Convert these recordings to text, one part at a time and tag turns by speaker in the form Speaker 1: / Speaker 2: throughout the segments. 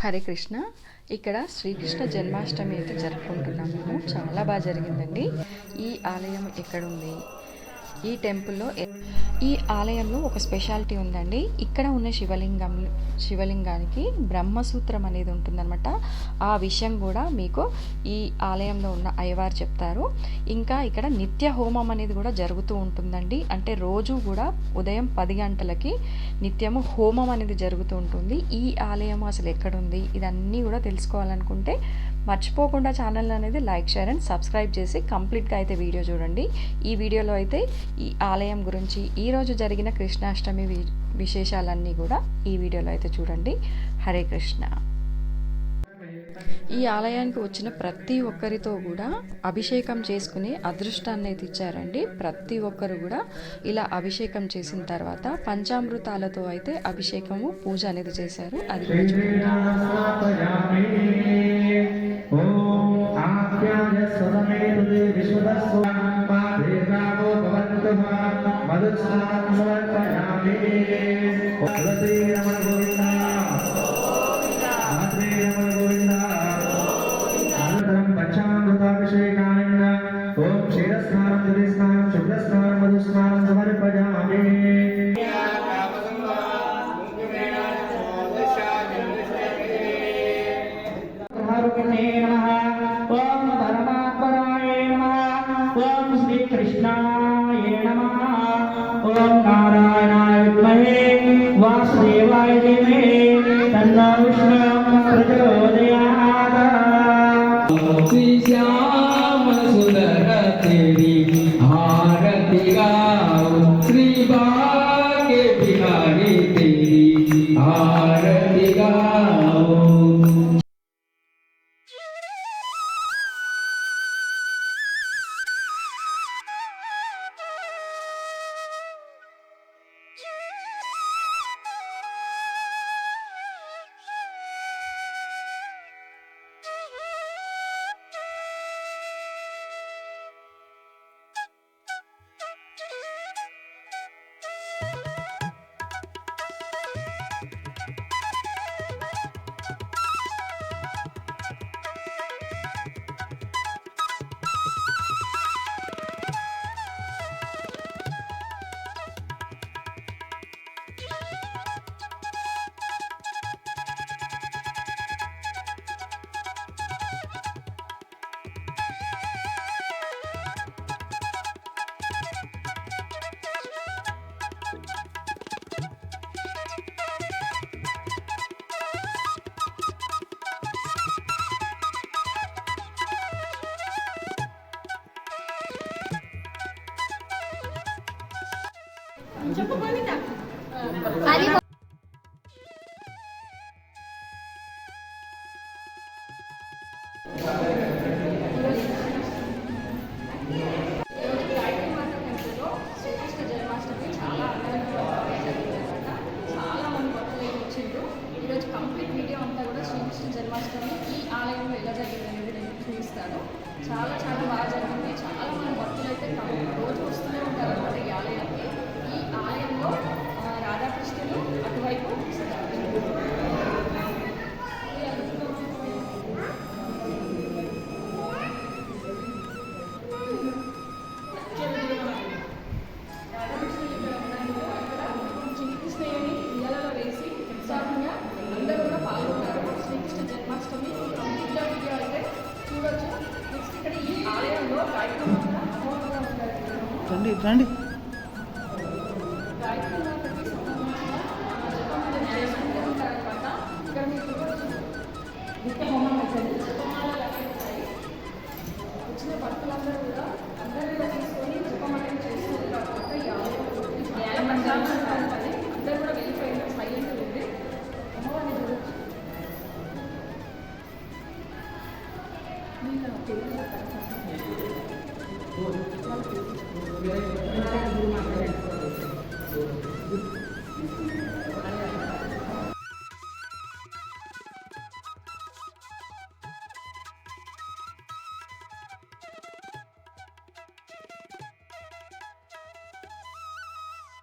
Speaker 1: హరే కృష్ణ. ఇక్కడ శ్రీకృష్ణ జన్మాష్టమి అయితే జరుపుకుంటున్నాము. మేము చాలా బాగా జరిగిందండి. ఈ ఆలయం ఎక్కడుంది? ఈ టెంపుల్లో ఈ ఆలయంలో ఒక స్పెషాలిటీ ఉందండి. ఇక్కడ ఉన్న శివలింగం శివలింగానికి బ్రహ్మసూత్రం అనేది ఉంటుందన్నమాట. ఆ విషయం కూడా మీకు ఈ ఆలయంలో ఉన్న అయ్యవారు చెప్తారు. ఇంకా ఇక్కడ నిత్య హోమం అనేది కూడా జరుగుతూ ఉంటుందండి. అంటే రోజు కూడా ఉదయం పది గంటలకి నిత్యము హోమం అనేది జరుగుతూ ఉంటుంది. ఈ ఆలయం అసలు ఎక్కడుంది ఇదన్నీ కూడా తెలుసుకోవాలనుకుంటే మర్చిపోకుండా ఛానల్ అనేది లైక్ షేర్ అండ్ సబ్స్క్రైబ్ చేసి కంప్లీట్గా అయితే వీడియో చూడండి. ఈ వీడియోలో అయితే ఈ ఆలయం గురించి ఈరోజు జరిగిన కృష్ణాష్టమి విశేషాలన్నీ కూడా ఈ వీడియోలో అయితే చూడండి. హరే కృష్ణ. ఈ ఆలయానికి వచ్చిన ప్రతి ఒక్కరితో కూడా అభిషేకం చేసుకునే అదృష్టాన్ని అయితే ఇచ్చారండి. ప్రతి ఒక్కరు కూడా ఇలా అభిషేకం చేసిన తర్వాత పంచామృతాలతో అయితే అభిషేకము పూజ అనేది చేశారు. అది కూడా చూడండి.
Speaker 2: ఆప్యాయ స్వరమేతుదే విశ్వదస్వ పాదేరావో భవంతు మధుస్నానం సమర్పయామి ఓం తులసీ రమణ
Speaker 3: श्री श्याम सुंदर तेरी। आरती गाओ श्री गाओ
Speaker 1: జన్మాష్టమి ఈ ఆలయంలో ఎలా జరిగింది అనేది నేను చూపిస్తాను చాలా చాలా బాగా జరిగింది.
Speaker 2: రండి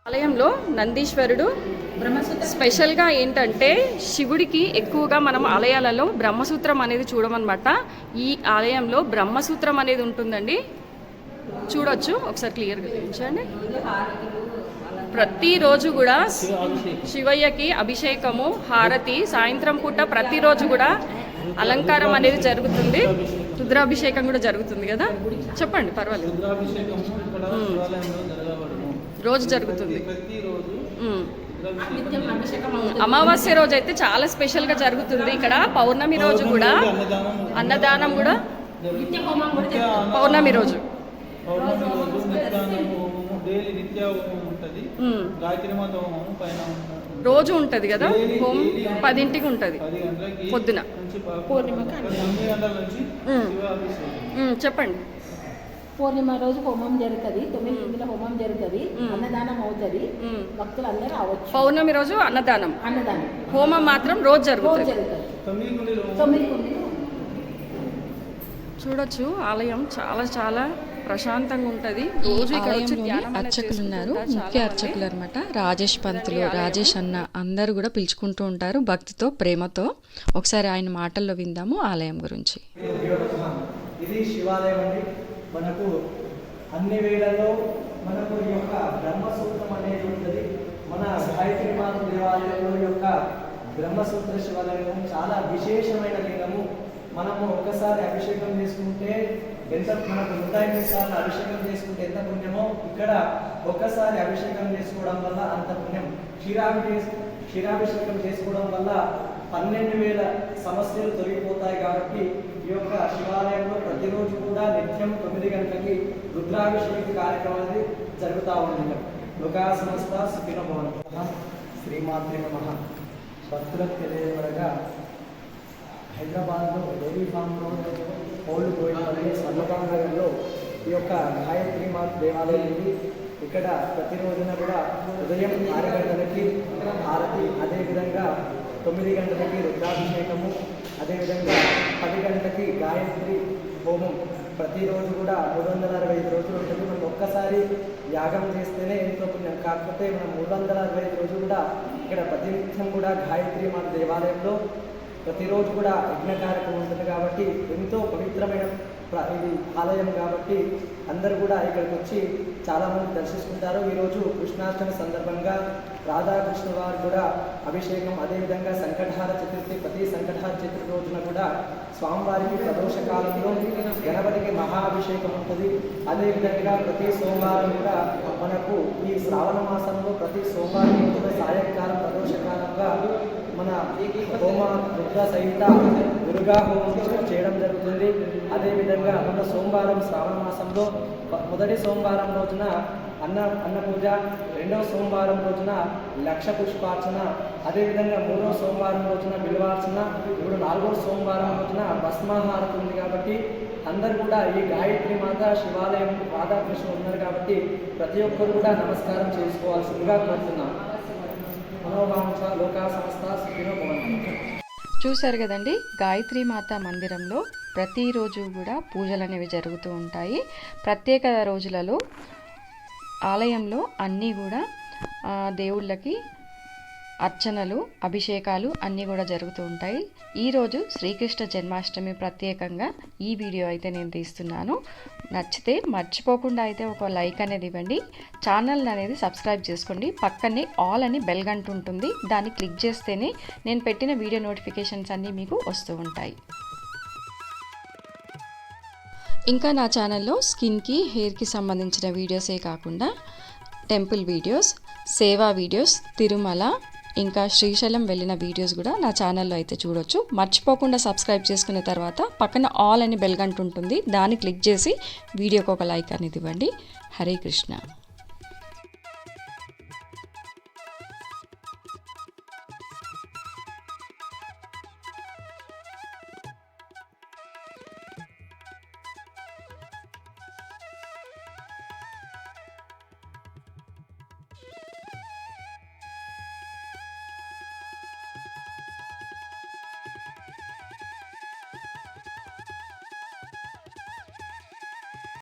Speaker 4: ఆలయంలో నందీశ్వరుడు స్పెషల్గా ఏంటంటే శివుడికి ఎక్కువగా మనం ఆలయాలలో బ్రహ్మసూత్రం అనేది చూడమన్నమాట. ఈ ఆలయంలో బ్రహ్మసూత్రం అనేది ఉంటుందండి. చూడొచ్చు ఒకసారి క్లియర్గా చూపించండి. ప్రతిరోజు కూడా శివయ్యకి అభిషేకము హారతి సాయంత్రం పూట ప్రతిరోజు కూడా అలంకారం అనేది జరుగుతుంది. రుద్రాభిషేకం కూడా జరుగుతుంది కదా? చెప్పండి పర్వాలేదు. రోజు జరుగుతుంది. అమావాస్య రోజు అయితే చాలా స్పెషల్గా జరుగుతుంది. ఇక్కడ పౌర్ణమి రోజు కూడా
Speaker 5: అన్నదానం
Speaker 4: కూడా పౌర్ణమి రోజు.
Speaker 5: పౌర్ణమి రోజు నిత్యాన్న హోమము డైలీ నిత్య హోమం ఉంటుంది.
Speaker 4: ఉమ్.
Speaker 5: గాయత్రి మాత హోమం పైన ఉంటుంది.
Speaker 4: రోజు ఉంటుంది కదా? హోమ్ పదింటికి ఉంటుంది. పొద్దున.
Speaker 5: తొమ్మిది గంటల నుంచి
Speaker 4: చెప్పండి.
Speaker 6: పూర్ణిమ రోజు హోమం జరుగుతుంది. తొమ్మిది రోజుల హోమం జరుగుతుంది. అన్నదానం అవుతుంది. భక్తులు అందరూ రావచ్చు.
Speaker 4: పౌర్ణమి రోజు అన్నదానం.
Speaker 6: అన్నదానం.
Speaker 4: హోమం మాత్రం రోజు జరుగుతుంది.
Speaker 5: తొమ్మిది
Speaker 4: చూడొచ్చు ఆలయం చాలా చాలా ప్రశాంతంగా ఉంటుంది. రోజు
Speaker 1: అర్చకులు ఉన్నారు. ముఖ్య అర్చకులు. అనమాట రాజేష్ పంతులు రాజేష్ అన్న అందరూ కూడా పిలుచుకుంటూ ఉంటారు భక్తితో ప్రేమతో. ఒకసారి ఆయన మాటల్లో విందాము ఆలయం గురించి.
Speaker 2: ఇది శివాలయం అండి. మనకు అన్ని వేళల్లో మనకు ఈ యొక్క బ్రహ్మసూత్రం అనేది ఉంటుంది. మన గాయత్రి మాత దేవాలయంలో యొక్క బ్రహ్మసూత్ర శివాలయం చాలా విశేషమైన లింగము. మనము ఒక్కసారి అభిషేకం చేసుకుంటే ఎంత మనకు నూట సార్లు అభిషేకం చేసుకుంటే ఎంత పుణ్యమో ఇక్కడ ఒక్కసారి అభిషేకం చేసుకోవడం వల్ల అంత పుణ్యం. క్షీరాభిషేకం క్షీరాభిషేకం చేసుకోవడం వల్ల పన్నెండు వేల సమస్యలు తొలగిపోతాయి కాబట్టి ఈ యొక్క శివాలయంలో ప్రతిరోజు కూడా నిత్యం తొమ్మిది గంటలకి రుద్రాభిషేక కార్యక్రమం అనేది జరుగుతూ ఉంటుంది. లోకా సంస్థ సుఖినభవన్ శ్రీమాత్రి నమ. భక్తులకు తెలియబడగా హైదరాబాద్లో డైరీ ఫామ్లో రోడ్ ఓల్డ్ గోయింపల్లి స్వర్ణభాన్ నగర్లో ఈ యొక్క గాయత్రి మా దేవాలయం ఉంది ఇక్కడ ప్రతిరోజున కూడా ఉదయం ఆరు గంటలకి హారతి అదేవిధంగా తొమ్మిది గంటలకి రుద్రాభిషేకము అదేవిధంగా పది గంటలకి గాయత్రి హోమం. ప్రతిరోజు కూడా మూడు వందల అరవై ఐదు రోజులు ఉంటుంది. మనం ఒక్కసారి యాగం చేస్తేనే ఎంతో పుణ్యం. కాకపోతే మనం మూడు వందల అరవై ఐదు రోజులు కూడా ఇక్కడ ప్రతినిత్యం కూడా గాయత్రి మన దేవాలయంలో ప్రతిరోజు కూడా యజ్ఞ కార్యక్రమం ఉంటుంది కాబట్టి ఎంతో పవిత్రమైన ఇది ఆలయం కాబట్టి అందరూ కూడా ఇక్కడికి వచ్చి చాలామంది దర్శిస్తుంటారు ఈరోజు కృష్ణాష్టమి సందర్భంగా రాధాకృష్ణ వారు కూడా అభిషేకం అదేవిధంగా సంకటహార చతుర్థి ప్రతి సంకటహార చతుర్థి రోజున కూడా స్వామివారికి ప్రదోష కాలంలో గణపతికి మహాభిషేకం ఉంటుంది. అదేవిధంగా ప్రతి సోమవారం కూడా మనకు ఈ శ్రావణ మాసంలో ప్రతి సోమవారం కూడా సాయంకాలం ప్రదోష కాలంగా మన హోమ రుద్ర సహిత దుర్గా హోమం చేయడం జరుగుతుంది. అదేవిధంగా మన సోమవారం శ్రావణ మాసంలో మొదటి సోమవారం రోజున అన్న అన్న పూజ రెండవ సోమవారం రోజున లక్ష పుష్పార్చన అదేవిధంగా మూడవ సోమవారం రోజున బిల్వార్చన ఇప్పుడు నాలుగవ సోమవారం రోజున భస్మాహారతి ఉంది కాబట్టి అందరూ కూడా ఈ గాయత్రి మాత శివాలయం రాధాకృష్ణ ఉన్నారు కాబట్టి ప్రతి ఒక్కరు కూడా నమస్కారం చేసుకోవాల్సిందిగా కోరుతున్నాం. మనోవాంఛ లోకా సంస్థ సుఖినో భవన్
Speaker 1: చూశారు కదండి గాయత్రి మాత మందిరంలో ప్రతిరోజు కూడా పూజలు అనేవి జరుగుతూ ఉంటాయి. ప్రత్యేక రోజులలో ఆలయంలో అన్నీ కూడా దేవుళ్ళకి అర్చనలు అభిషేకాలు అన్నీ కూడా జరుగుతూ ఉంటాయి. ఈరోజు శ్రీకృష్ణ జన్మాష్టమి ప్రత్యేకంగా ఈ వీడియో అయితే నేను తీస్తున్నాను. నచ్చితే మర్చిపోకుండా అయితే ఒక లైక్ అనేది ఇవ్వండి. ఛానల్ని అనేది సబ్స్క్రైబ్ చేసుకోండి. పక్కనే ఆల్ అని బెల్ గంట ఉంటుంది. దాన్ని క్లిక్ చేస్తేనే నేను పెట్టిన వీడియో నోటిఫికేషన్స్ అన్నీ మీకు వస్తూ ఉంటాయి. ఇంకా నా ఛానల్లో స్కిన్కి హెయిర్కి సంబంధించిన వీడియోసే కాకుండా టెంపుల్ వీడియోస్ సేవా వీడియోస్ తిరుమల ఇంకా శ్రీశైలం వెళ్ళిన వీడియోస్ కూడా నా ఛానల్లో అయితే చూడొచ్చు. మర్చిపోకుండా సబ్స్క్రైబ్ చేసుకున్న తర్వాత పక్కన ఆల్ అని బెల్గంట ఉంటుంది. దాన్ని క్లిక్ చేసి వీడియోకి ఒక లైక్ అనేది ఇవ్వండి. హరే కృష్ణ.